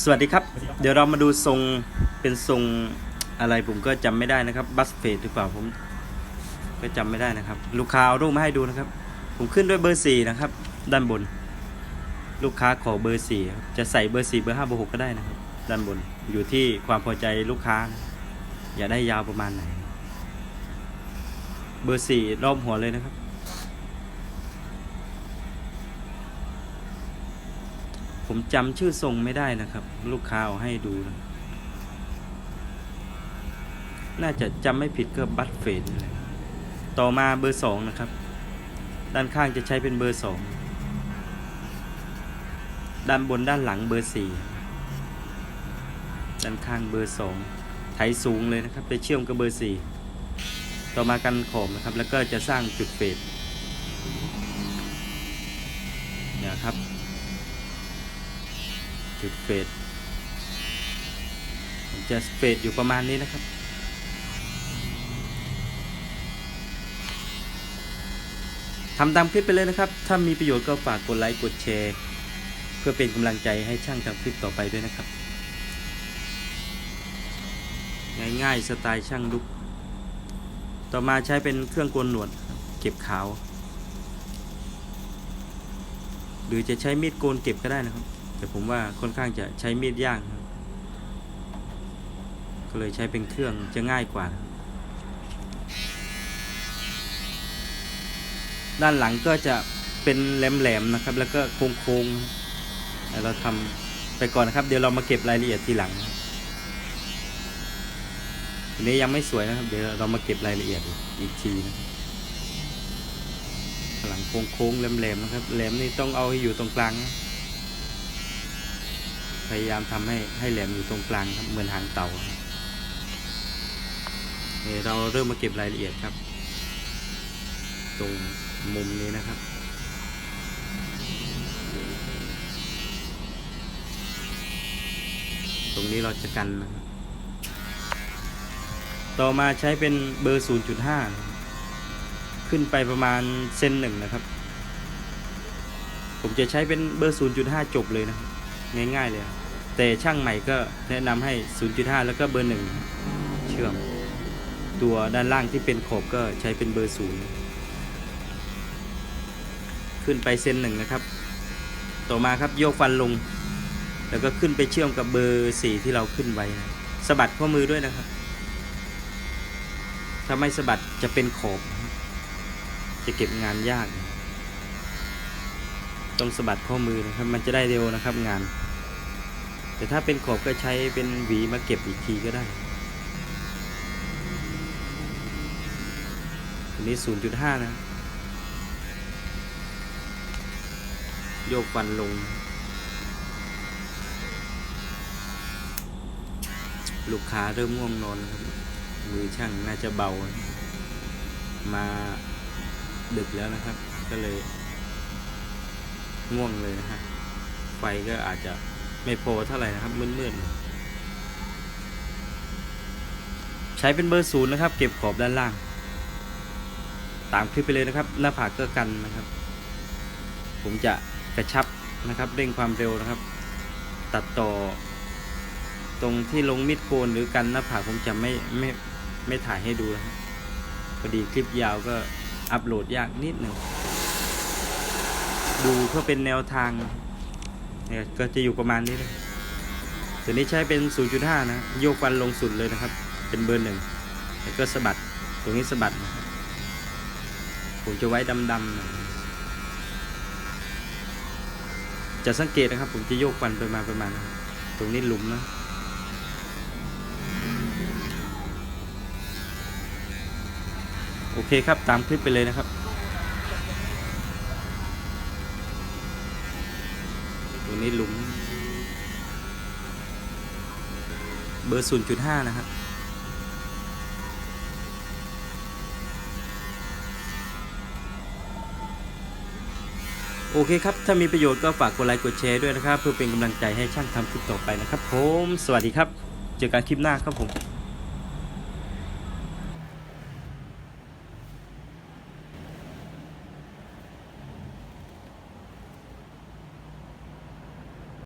สวัสดีครับ เดี๋ยวเรามาดูทรงเป็นทรงอะไรผมก็จำไม่ได้นะครับบัสเฟดหรือเปล่าผมก็จำไม่ได้นะครับ ลูกค้าเอารูปมาให้ดูนะครับ ผมขึ้นด้วยเบอร์สี่นะครับ ด้านบน ลูกค้าขอเบอร์สี่จะใส่เบอร์สี่เบอร์ห้าเบอร์หกก็ได้นะครับ ด้านบนอยู่ที่ความพอใจลูกค้านะอยากได้ยาวประมาณไหน เบอร์สี่รอบหัวเลยนะครับ ผมจำชื่อทรงไม่ได้นะครับ ลูกค้าเอาให้ดูนะน่าจะจำไม่ผิดก็บัตเฟดนี่แหละต่อมาเบอร์สองนะครับ ด้านข้างจะใช้เป็นเบอร์สองด้านบนด้านหลังเบอร์สี่ด้านข้างเบอร์สองไถสูงเลยนะครับไปเชื่อมกับเบอร์สี่ต่อมากันขอบนะครับ แล้วก็จะสร้างจุดเฟดนี่ยครับ จุดเฟดผมจะเฟดอยู่ประมาณนี้นะครับ ทำตามคลิปไปเลยนะครับ ถ้ามีประโยชน์ก็ฝากกดไลค์ กดแชร์ เพื่อเป็นกำลังใจให้ช่างทำคลิปต่อไปด้วยนะครับ ง่ายๆ สไตล์ช่างลุก ต่อมาใช้เป็นเครื่องโกนหนวดเก็บขาว หรือจะใช้มีดโกนเก็บก็ได้นะครับ แต่ผมว่าค่อนข้างจะใช้มีดย่างครับ ก็เลยใช้เป็นเครื่องจะง่ายกว่า ด้านหลังก็จะเป็นแหลมๆนะครับ แล้วก็โค้งๆแล้วเราทำไปก่อนนะครับ เดี๋ยวเรามาเก็บรายละเอียดทีหลังทีนี้ยังไม่สวยนะครับ เดี๋ยวเรามาเก็บรายละเอียดอีกทีนะหลังโค้งๆแหลมๆนะครับแหลมนี่ต้องเอาให้อยู่ตรงกลางนะ พยายามทำให้ให้แหลมอยู่ตรงกลางครับเหมือนหางเต่าครับนี่เราเริ่มมาเก็บรายละเอียดครับ ตรงมุมนี้นะครับตรงนี้เราจะกันนะครับ ต่อมาใช้เป็นเบอร์ 0.5นะครับขึ้นไปประมาณเซนหนึ่งนะครับ ผมจะใช้เป็นเบอร์ 0.5 จบเลยนะ ง่ายๆเลย แต่ช่างใหม่ก็แนะนำให้ 0.5 แล้วก็เบอร์ 1 เชื่อม ตัวด้านล่างที่เป็นขอบก็ใช้เป็นเบอร์ 0 ขึ้นไปเส้นหนึ่งนะครับ ต่อมาครับโยกฟันลง แล้วก็ขึ้นไปเชื่อมกับเบอร์ 4 ที่เราขึ้นไว้นะสะบัดข้อมือด้วยนะครับ ถ้าไม่สะบัดจะเป็นขอบ จะเก็บงานยาก ต้องสะบัดข้อมือนะครับ มันจะได้เร็วนะครับงาน แต่ถ้าเป็นขอบก็ใช้เป็นหวีมาเก็บอีกทีก็ได้อันนี้ 0.5 นะ โยกฟันลง ลูกค้าเริ่มง่วงนอนครับ มือช่างน่าจะเบา มาดึกแล้วนะครับ ก็เลยง่วงเลยนะฮะ ไฟก็อาจจะ ไม่พอเท่าไหร่นะครับมืดๆใช้เป็นเบอร์ศูนย์นะครับ เก็บขอบด้านล่าง ตามคลิปไปเลยนะครับ หน้าผากก็กันนะครับ ผมจะกระชับนะครับเร่งความเร็วนะครับ ตัดต่อ ตรงที่ลงมิดโกนหรือกันหน้าผากผมจะไม่ไม่ไม่ถ่ายให้ดูนะครับพอดีคลิปยาวก็อัปโหลดยากนิดหนึ่งดูเพื่อเป็นแนวทาง เนี่ยก็จะอยู่ประมาณนี้เลยตัวนี้ใช้เป็น 0.5 นะ โยกฟันลงสุดเลยนะครับ เป็นเบอร์หนึ่งแล้วก็สะบัด ตรงนี้สะบัด ผมจะไว้ดำๆน่อยจะสังเกตนะครับ ผมจะโยกฟันไปมาประมาณตรงนี้หลุมนะโอเคครับตามคลิปไปเลยนะครับ ตรงนี้หลุม เบอร์ 0.5 นะครับโอเคครับ ถ้ามีประโยชน์ก็ฝากกดไลค์กดแชร์ด้วยนะครับ เพื่อเป็นกำลังใจให้ช่างทำคลิปต่อไปนะครับผม สวัสดีครับ เจอกันคลิปหน้าครับผม